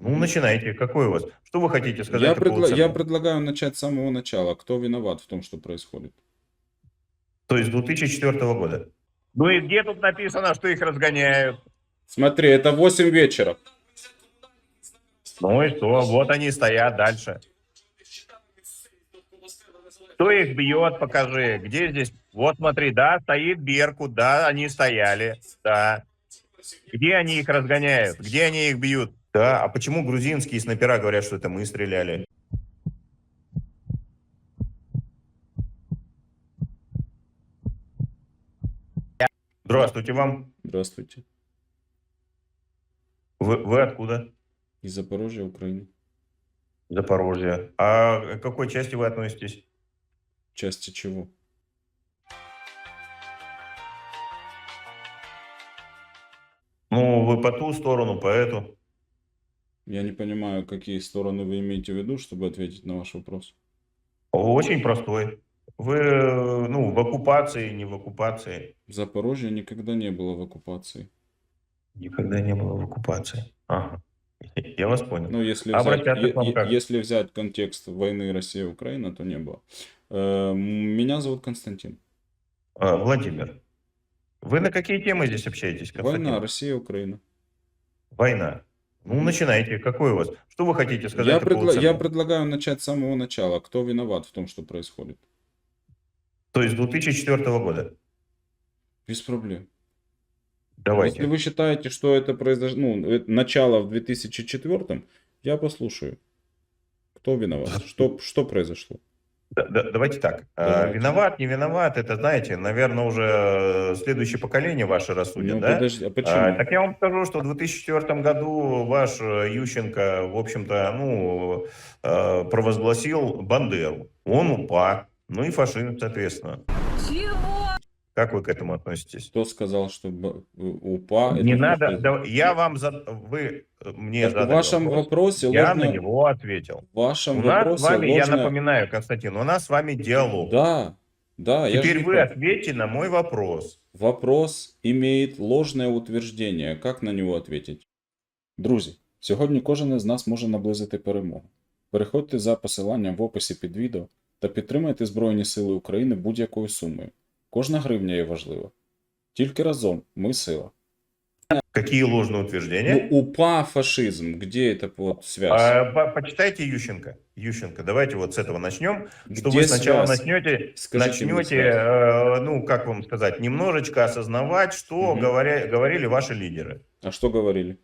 Ну, начинайте. Какой у вас? Что вы хотите сказать? Я, предла- я предлагаю начать с самого начала. Кто виноват в том, что происходит? То есть 2004 года. Ну и где тут написано, что их разгоняют? Смотри, это 8 вечера. Ну и что? Вот они стоят дальше. Кто их бьет, покажи. Где здесь? Вот смотри, да, стоит Беркут, да, они стояли, да. Где они их разгоняют? Где они их бьют? Да, а почему грузинские снайпера говорят, что это мы стреляли? Здравствуйте вам. Здравствуйте. Вы, вы откуда? Из Запорожья, Украины. Запорожье. А к какой части вы относитесь? Части чего? Ну, вы по ту сторону, по эту. Я не понимаю, какие стороны вы имеете в виду, чтобы ответить на ваш вопрос. Очень простой. Вы, ну, в оккупации, не в оккупации. Запорожье никогда не было в оккупации. Никогда не было в оккупации. Ага. Я вас понял. Ну, если взять, е- если взять контекст войны Россия-Украина, то не было. Э, Меня зовут Константин. А, Владимир, вы на какие темы здесь общаетесь, Константин? Война Россия-Украина. Война. Ну, начинайте. Какой у вас? Что вы хотите сказать? Я, предла- я предлагаю начать с самого начала. Кто виноват в том, что происходит? То есть 2004 года. Без проблем. Давайте. Если вы считаете, что это произошло, ну, это начало в 2004, я послушаю. Кто виноват? Что, что произошло? Да- да- давайте так. А, Давайте. Виноват, не виноват, это, знаете, наверное, уже э, следующее поколение ваше рассудит, Ну, да? подожди, а почему? А, так я вам скажу, что в 2004 году ваш э, Ющенко, в общем-то, ну, э, провозгласил Бандеру. Он УПА, ну и фашизм, соответственно. Чего? Как вы к этому относитесь? Кто сказал, что б- УПА... Не это надо, фашизм? да, я вам, за, вы э, мне Так в задали вашем вопрос, вопросе я ложно- на него ответил. В вашем У нас вопросе с вами, я ложно- напоминаю, Константин, у нас с вами диалог. Да, да, я же Теперь не вы прав. ответьте на мой вопрос. Вопрос имеет ложне утвердження. Як на нього відповідати? Друзі, сьогодні кожен із нас може наблизити перемогу. Переходьте за посиланням в описі під відео та підтримайте Збройні Сили України будь-якою сумою. Кожна гривня є важлива. Тільки разом ми сила. Какие ложные утверждения? Ну, УПА фашизм, где это вот связь? А, по- почитайте Ющенко. Ющенко, давайте вот с этого начнем. Что Где вы сначала связь? начнете, Скажите начнете, э, ну, как вам сказать, немножечко осознавать, что Мгм. говоря- говорили ваши лидеры. А что говорили?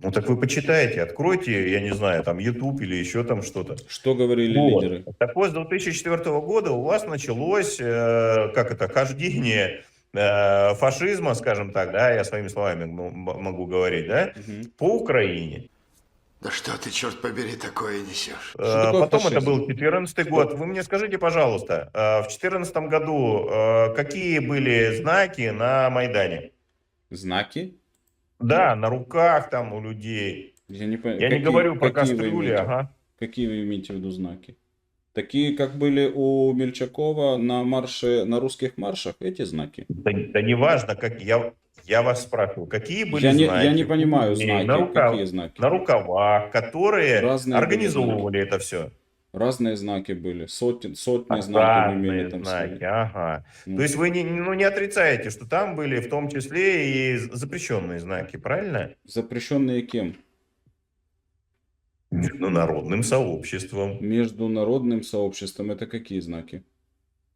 Ну, так вы почитайте, откройте, я не знаю, там, YouTube или еще там что-то. Что говорили Вот. лидеры? Так вот, с 2004 года у вас началось, э, как это, хождение э, фашизма, скажем так, да, я своими словами могу говорить, да, Мгм. по Украине. Да что ты, черт побери, такое несешь? Э, такое Потом это фашизм? был 14 год. Вы мне скажите, пожалуйста, э, в 2014 году э, какие были знаки на Майдане? Знаки? Да, на руках там у людей. Я не, пон- Я не какие- говорю про кастрюли, ага. Какие вы имеете в виду знаки? Такие, как были у Мельчакова на марше, на русских маршах, эти знаки. Да, да неважно, как я, я вас спрашиваю, какие были Я не, знаки? я не понимаю знаки, на, рукав- какие знаки. на рукавах, которые Разные организовывали это все. Разные знаки были, сотни, сотни знаков имели там знаки, свои. ага. Ну, То есть вы не, ну, не отрицаете, что там были в том числе и запрещенные знаки, правильно? Запрещенные кем? Международным сообществом. Международным сообществом. Это какие знаки?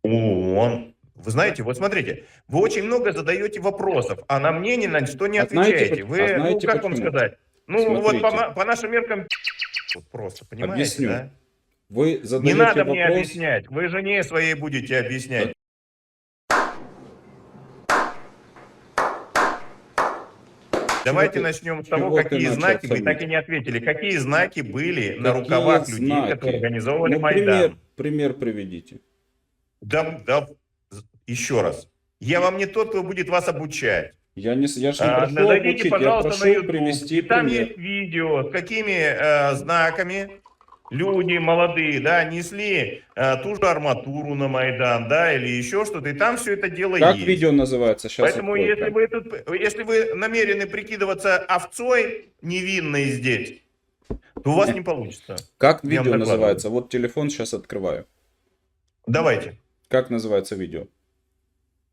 ООН. Вы знаете, вот смотрите, вы очень много задаете вопросов, а на мне ни на что не А знаете отвечаете. по- вы, а знаете ну, как вам почему? сказать? Ну, вот Смотрите. по, ма- по нашим меркам вот просто, понимаете, Объясню. да? Вы Не задаете надо мне вопрос... объяснять, вы жене своей будете объяснять. Давайте начнем с того, какие знаки, вы так и не ответили, какие знаки были на Какие рукавах людей, знаки? которые организовывали Ну, Майдан. пример, пример приведите. Да, да, еще раз. Я вам не тот, кто будет вас обучать. Я, не, я же не А, прошу обучить, я пожалуйста, прошу на YouTube. привести там пример. есть видео, с какими э, знаками люди молодые, да, несли э, ту же арматуру на Майдан, да, или еще что-то. И там все это дело Как есть. видео называется? Сейчас Поэтому если вы, тут, если вы намерены прикидываться овцой невинной здесь, то у вас не получится. Как Я видео называется? Вот телефон сейчас открываю. Давайте. Как называется видео?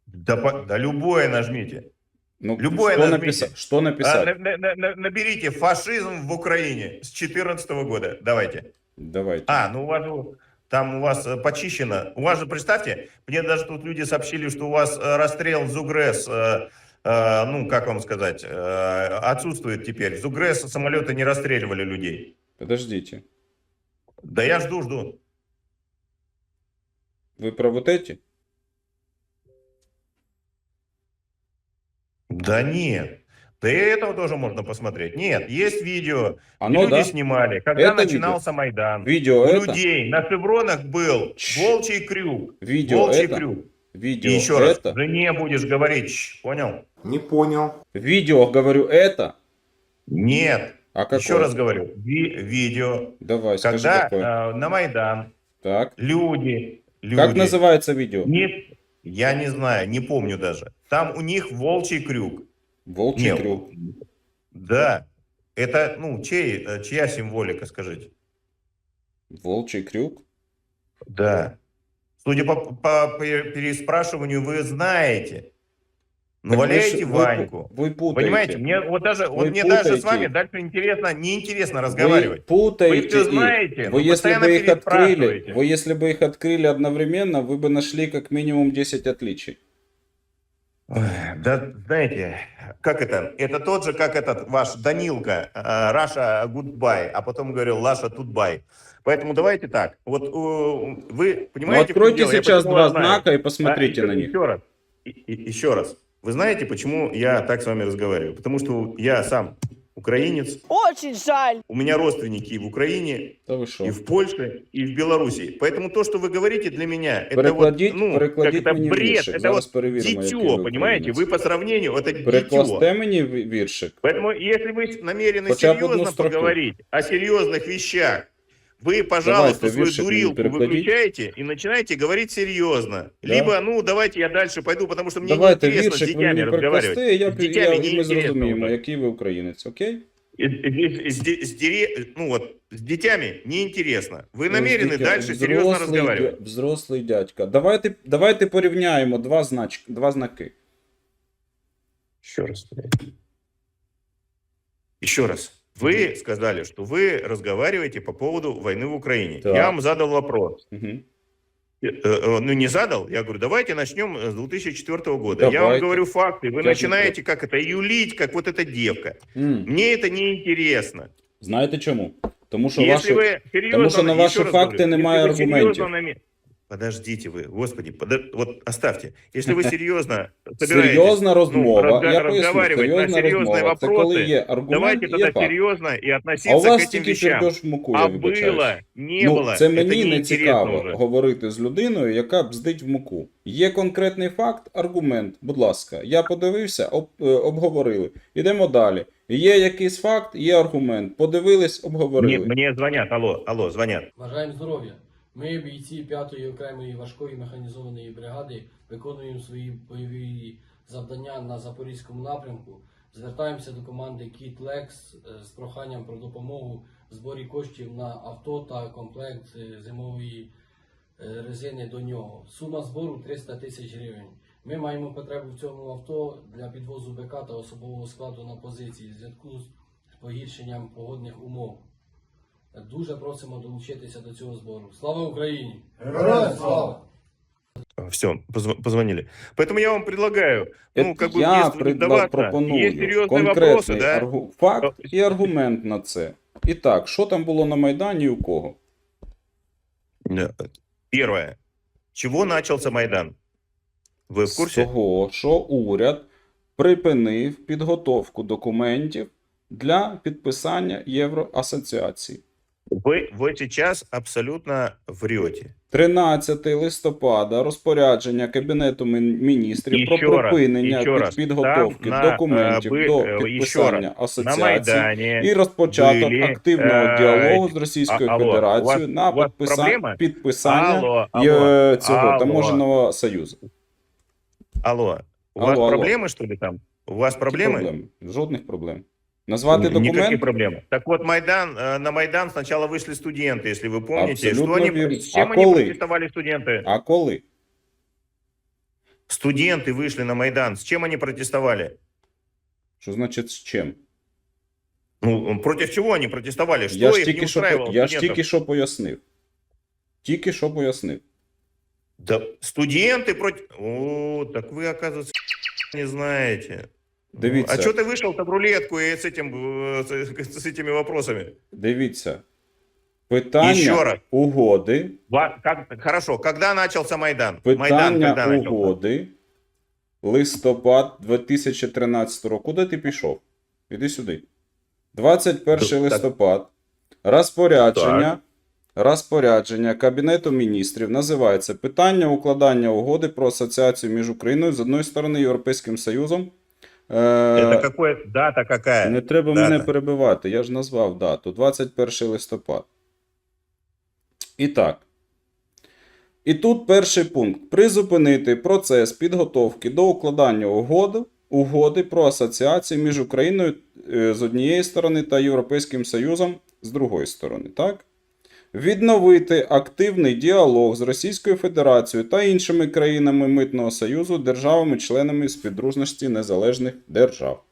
Да, да любое нажмите. Ну, Любое что, нажмите. написать? что А, написать? на- на- на- на- наберите фашизм в Украине с 2014 года. Давайте. Давайте. А, ну у вас там у вас э, почищено. У вас же, представьте, мне даже тут люди сообщили, что у вас э, расстрел Зугрес, э, э, ну, как вам сказать, э, отсутствует теперь. Зугрес самолеты не расстреливали людей. Подождите. Да я жду, жду. Вы про вот эти? Да нет. Да и этого тоже можно посмотреть. Нет, есть видео. Оно, люди да? снимали, когда Это начинался Майдан. Видео У это? людей на шевронах был Чш. волчий крюк. Видео волчий это? крюк. Видео И еще раз, это? жене будешь говорить, понял? Не понял. Видео, говорю, это? Нет. А какое? Еще раз говорю, ви- видео, Давай, скажи когда какое. э, на Майдан Так. люди, люди, Как называется видео? не- я не знаю, не помню даже. Там у них волчий крюк. Волчий Не, крюк. Да. Это, ну, чей, э, чья символика, скажите? Волчий крюк? Да. Судя по, по пе- переспрашиванию, вы знаете. Ну, Так вы валяете вы Ваньку. пу- Вы путаете. Понимаете, мне вот даже, вот Вы мне даже с вами дальше интересно, неинтересно Вы разговаривать. путаете Вы их. знаете, Вы если бы их открыли, вы если бы их открыли одновременно, вы бы нашли как минимум 10 отличий. Ой, Да, знаете, как это? Это тот же, как этот ваш Данилка, э, Раша Гудбай, а потом говорил Лаша Тутбай. Поэтому давайте так. Вот вы Ну, понимаете, чем откройте сейчас два знаю. знака и посмотрите А, на них. Еще раз. И- и- Еще раз. Вы знаете, почему я так с вами разговариваю? Потому что я сам украинец, Очень жаль. у меня родственники и в Украине, Да вы що? и в Польше, и в Беларуси. Поэтому то, что вы говорите для меня, это вот, Перекладіть, ну, как перекладіть это мені бред, віршик. это Зараз вот перевіримо, який дитё, ви понимаете? українець. Вы по сравнению, это дитё. Перекласте мені ві- віршик. Поэтому, если вы намерены Хотя бы одну серьезно строку. поговорить о серьезных вещах, вы, пожалуйста, Давайте, свою виршик мне дурилку перекладите. выключаете и начинаете говорить серьезно. Да. Либо, ну, давайте я дальше пойду, потому что мне Давайте неинтересно с віршик ви детьми мені разговаривать. перекласте, і я, З пі- я, дітьми і ми неінтересно зрозуміємо, вже. який ви українець, окей? И- и- С, с- с дире- ну вот, с детьми неинтересно. Вы Ну, намерены дитя- дальше серьезно взрослий разговаривать. дя- Взрослий дядька. Давайте, давайте порівняємо два, знач, два знаки. Еще раз. Еще раз. Вы сказали, что вы разговариваете по поводу войны в Украине. Так. Я вам задал вопрос. Угу. Э, э, Ну, не задал. Я говорю, давайте начнем с 2004 года. Я вам Давайте. говорю факты. Вы Я начинаете как это юлить, как вот эта девка. Мне это не интересно. Знаєте чому? Тому що Если ваші... вы серьезно, тому що на еще ваші раз факти говорю, немає если вы аргументів. серьезно наме- Подождите вы, господи, подо- вот оставьте. Если вы серьезно собираетесь Серйозна розмова. разга- я поясню, разговаривать на серйозна серйозні розмова. Це вопроси, коли є аргумент давайте і тогда є факт. серьезно и А у относиться к вас этим тільки вещам. пердеж в муку, А я вибачаюсь. было, не ну, было. це это мені не неинтересно цікаво уже. говорити з людиною, яка бздить в муку. Є конкретний факт, аргумент. Будь ласка, я подивився, об, е, обговорили. Ідемо далі. Є якийсь факт, є аргумент. Подивились, Мне, обговорили. мне звонят, алло, алло, звонят. Бажаємо здоров'я. Ми, бійці 5-ї окремої важкої механізованої бригади, виконуємо свої бойові завдання на Запорізькому напрямку. Звертаємося до команди Кіт Лекс з проханням про допомогу в зборі коштів на авто та комплект е, зимової е, резини до нього. Сума збору 300 тисяч гривень. Ми маємо потребу в цьому авто для підвозу БК та особового складу на позиції в зв'язку з погіршенням погодних умов. Дуже просимо долучитися до цього збору. Слава Україні! Героям слава! Все, позвонили. Поэтому я вам предлагаю, ну, Е, как бы в я детство не предла- вдаваться. пропоную Есть серьезные конкретний вопросы, да? аргу... факт і аргумент на це. І так, що там було на Майдані і у кого? Да. Первое. Чего начался Майдан? Вы в З курсе? того, що уряд припинив підготовку документів для підписання Євроасоціації. Вы, вы сейчас абсолютно врете. 13 листопада розпорядження Кабінету Мін- міністрів І про ще раз, припинення і ще раз. підготовки Там на, документів е, ви- до е, і ще підписання На асоціації Майдане. і розпочаток були, активного е, діалогу з Російською а- алло, Федерацією у вас- на у вас підписа- проблема? підписання Алло, є, алло, цього алло. таможенного союзу. Алло. У Алло, вас алло. проблемы, что ли, там? У вас Які проблемы? проблеми? Жодних проблем. Назвати Никаких документ? проблем. Так вот, Майдан, э, на Майдан сначала вышли студенты, если вы помните. Абсолютно что они, верно. с чем А они коли? протестовали студенты? А коли? Студенты вышли на Майдан. С чем они протестовали? Що значить з чим? Ну, против чего они протестовали? Что я ж их не тільки що, устраивало по- я ж студентов? тільки що пояснив. Тільки що пояснив. Да, студенты против... О, так вы, оказывается, не знаете. Дивіться. А что ты вышел-то в рулетку и с, этим, э, с, с этими вопросами? Дивіться. Питання Еще раз. угоди. Ва- как- хорошо, когда начался Майдан? Майдан Питання когда начался? угоди. Листопад 2013 року. Куди ти пішов? Іди сюди. 21 Так. листопад. Розпорядження. Розпорядження Кабінету міністрів називається Питання укладання угоди про асоціацію між Україною з одної сторони Європейським Союзом. Е, Это какое, дата какая? Не треба Дата. мене перебивати, я ж назвав дату. 21 листопад. І так. І тут перший пункт: призупинити процес підготовки до укладання угоди, угоди про асоціацію між Україною е, з однієї сторони та Європейським Союзом з другої сторони. Так? Відновити активний діалог з Російською Федерацією та іншими країнами Митного Союзу, державами-членами співдружності незалежних держав.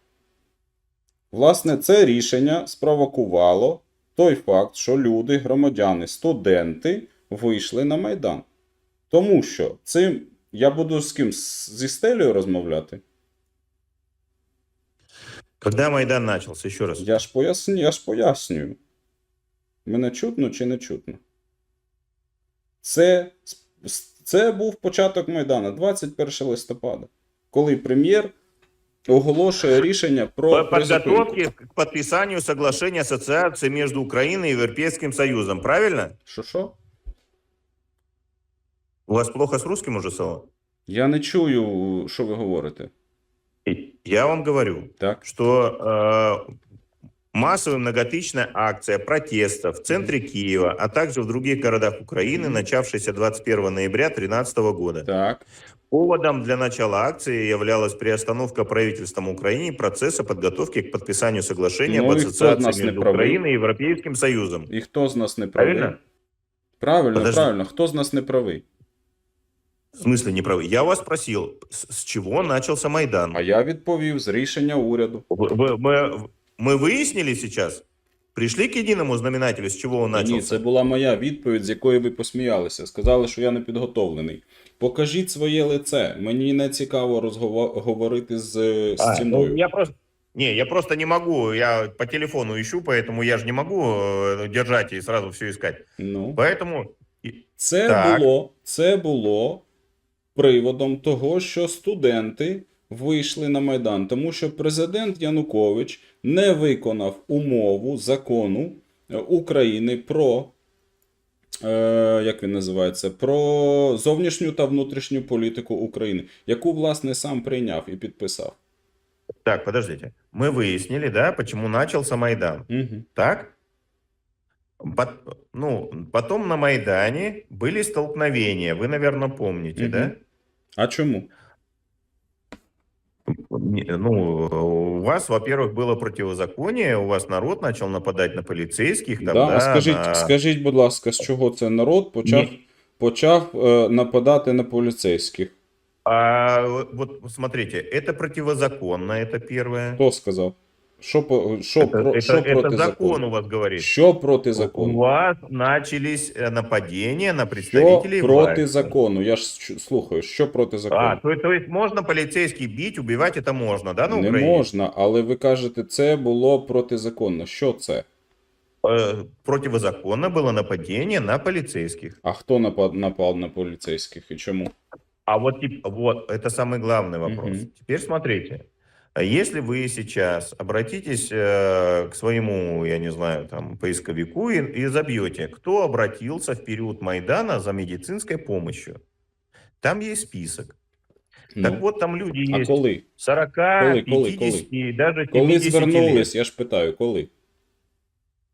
Власне, це рішення спровокувало той факт, що люди, громадяни, студенти вийшли на Майдан. Тому що цим я буду з ким? Зі стелею розмовляти? Когда Майдан начался? Еще раз. Я ж поясню, я ж пояснюю. Мене чутно чи не чутно? Це, це був початок Майдану, 21 листопада, коли прем'єр оголошує рішення про призупинку. к подписанию соглашения ассоциации между Украиной и Европейским Союзом, правильно? Що що? У вас плохо с русским уже стало? Я не чую, що ви говорите. Я вам говорю, Так. что э, массовая многотысячная акция протеста в центре Киева, а также в других городах Украины, начавшаяся 21 ноября 2013 года. Так. Поводом для начала акции являлась приостановка правительством Украины процесса подготовки к подписанию соглашения Ну об и кто ассоциации нас не между правый? Украиной и Европейским Союзом. І хто з нас не правий? Правильно? Правильно, Подожди. правильно. Хто з нас не правий? В смысле не правы? Я вас спросил, с, с чего начался Майдан? А я відповів з рішення уряду. Вы- вы- мы, мы выяснили сейчас? Пришли к единому знаменателю, с чего он Ні, начался? це була моя відповідь, з якої ви посміялися. Сказали, що я не підготовлений. Покажіть своє лице. Мені не цікаво розгово- говорити з е, А, стіною. ну, я просто... Не, я просто не могу, я по телефону ищу, поэтому я же не могу э, держать и сразу все искать. Ну. Поэтому и- Це Так. було, це було приводом того, що студенти вийшли на Майдан, тому що президент Янукович не виконав умову закону е, України про. Е, як він називається? Про зовнішню та внутрішню політику України, яку, власне, сам прийняв і підписав. Так, подождите. Мы выяснили, да, почему начался Майдан. Угу. Так? Пот- ну, потом на Майдане были столкновения, вы, наверное, помните, Мгм. да? А чому? Не, Ну, у вас, во-первых, было противозаконие, у вас народ начал нападать на полицейских. Там, да, да, а скажіть, на- скажіть, будь ласка, з чого це народ почав, Ні. почав е, нападати на поліцейських? А, вот смотрите, это противозаконно, это первое. Хто сказав? Що, що, Это, про, это- що это проти закон закону? у вас говорит. Що проти У закону? вас начались э, нападения на Що представителей проти власти. закону? Я ж слухаю, що проти закону? А, то, то есть можно полицейский бить, убивать, это можно, да, на Не Украине? можна, але ви кажете, це було протизаконно. Що це? Э, противозаконно было нападение на полицейских. А хто напад, напав на поліцейських і чому? А вот, вот это самый главный вопрос. Мгм. Теперь смотрите. А Если вы сейчас обратитесь э, к своему, я не знаю, там, поисковику и, и забьете, кто обратился в период Майдана за медицинской помощью, там есть список. Так Ну, вот, там люди а есть коли? 40, Коли, коли, 50, даже 70 Коли лет. звернулись, я ж питаю, коли?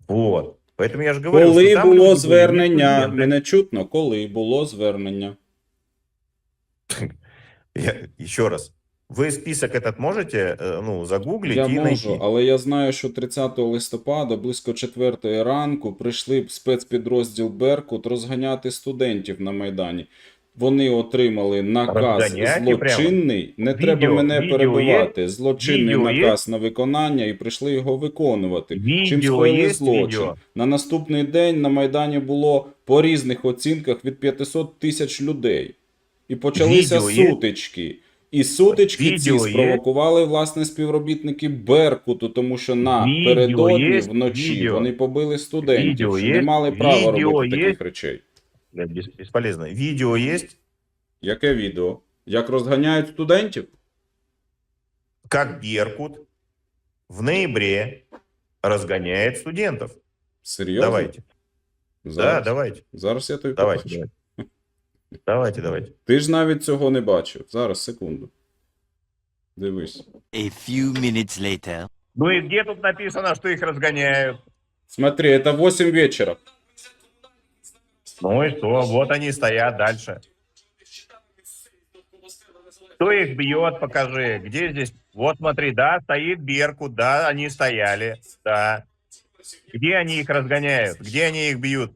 Вот. Поэтому я же говорю, Коли что там було звернення? не Мене чутно, коли було звернення? Я, еще раз. Вы список этот можете, э, ну, загуглить Я и можу, найти? але я знаю, що 30 листопада близько 4 ранку прийшли спецпідрозділ Беркут розганяти студентів на Майдані. Вони отримали наказ Розганяти злочинний. Не Відео- треба мене відео перебивати. Злочинний Відео є? наказ на виконання і прийшли його виконувати. Чим Відео скоїли є? злочин. Відео? На наступний день на Майдані було по різних оцінках від 500 тисяч людей. І почалися Відео є? сутички. І сутички ці Відео є? спровокували власне співробітники Беркуту, тому що Відео напередодні є? вночі Відео? вони побили студентів, Відео що є? не мали права Відео робити є? таких речей. Блядь, бес- бесполезно. Видео есть, Яке відео? Як розганяють студентів? как Беркут в ноябре разгоняет студентов. Серйозно? Давайте. Да, давайте. зараз я тобі Давайте, покажу. давайте. Давайте, давайте. Ти ж навіть цього не бачив. Зараз, секунду. Дивись. A few minutes later. Ну и где тут написано, что их разгоняют? Смотри, это 8 вечера. Ну и что? Вот они стоят дальше. Кто их бьет, покажи. Где здесь? Вот смотри, да, стоит Беркут, да, они стояли, да. Где они их разгоняют? Где они их бьют?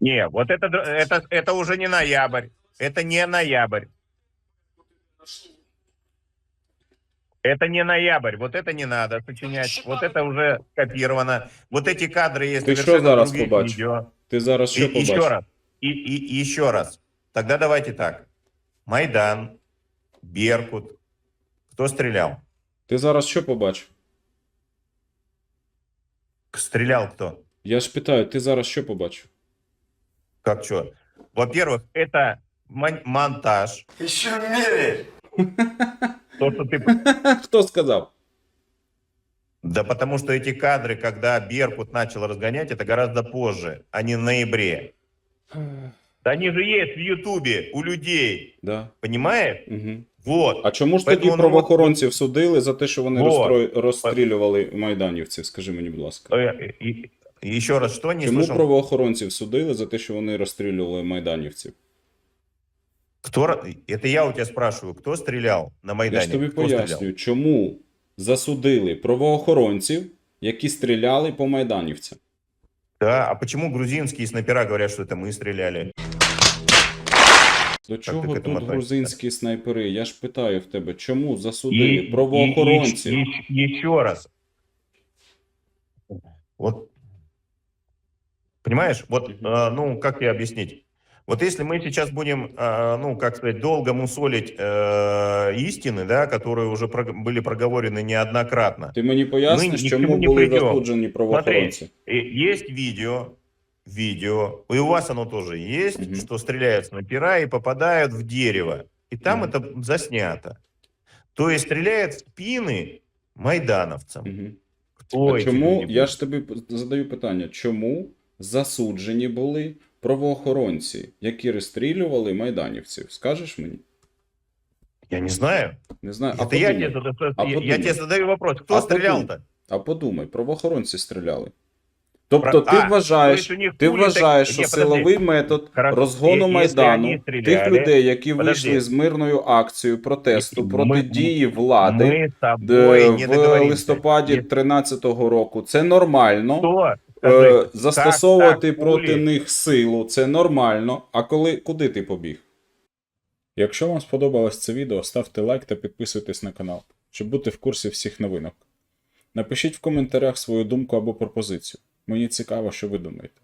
Не, вот это, это, это уже не ноябрь. Это не ноябрь. Это не ноябрь, вот это не надо сочинять, вот это уже копировано. Вот эти кадры есть Ты совершенно что зараз видео. Ти зараз що побачиш? еще раз. И, и- и еще раз. Тогда давайте так. Майдан, Беркут. Кто стрелял? Ти зараз що побачив? Стрелял кто? Я ж питаю, ти зараз що побачив? Как что? Во-первых, это мон- монтаж. Еще меряешь? То, что ты... Хто сказав? Да потому что эти кадры, когда Беркут начал разгонять, это гораздо позже, а не в ноябре. Да они же есть в Ютубе у людей. Да. Понимаешь? Угу. Вот. А чому ж Поэтому, тоді ну, правоохоронців судили за те, що вони Вот. розстрой- розстрілювали майданівців? Скажи мені, будь ласка. Э, и- и еще раз, что не Чому слышал? правоохоронців судили за те, що вони розстрілювали майданівців? Кто... ра- Это я у тебя спрашиваю, кто стрелял на Майдане? Я ж тобі Кто стрелял? пояснюю, чому засудили правоохоронців, які стріляли по майданівцям. Да, а почему грузинские снайпера говорят, что это мы стреляли? До ти чого к этому тут относишся? грузинські снайпери? Я ж питаю в тебе, чому И- засудили и- правоохоронців? и- и- еще раз. Вот, понимаешь, вот, э, ну, как тебе объяснить? Вот если мы сейчас будем, э, ну, как сказать, долго мусолить э, истины, да, которые уже прог- были проговорены неоднократно. Ти мені Ми поясниш, ні к чому чому не були прийдемо. засуджені правоохоронці? И есть видео, видео, и у вас оно тоже есть, Мгм. что стреляют снайпера и попадают в дерево. И там Мгм. это заснято. То есть стреляют в спины майдановцам. Мгм. Кто А эти чому, люди я были? ж тобі п- задаю питання, чому засуджені були правоохоронці, які розстрілювали майданівців? Скажеш мені? Я не знаю. Не знаю. А Это я подумай, тебе, зада- А я- я подумай. тебе задаю вопрос. Кто А стрелял-то? а подумай, правоохоронці стріляли. Тобто Про- ти А, вважаєш, то есть у них ти пули вважаєш, так- що подожди. силовий метод розгону якщо Майдану вони тих стріляли, людей, які подожди. вийшли з мирною акцією протесту Ми- проти дії влади Мы с де тобой не в договоримся. листопаді Если 13-го року, це нормально. Кто? Е, застосовувати так проти пули? них силу це нормально. А коли куди ти побіг? Якщо вам сподобалось це відео, ставте лайк та підписуйтесь на канал, щоб бути в курсі всіх новинок. Напишіть в коментарях свою думку або пропозицію. Мені цікаво, що ви думаєте.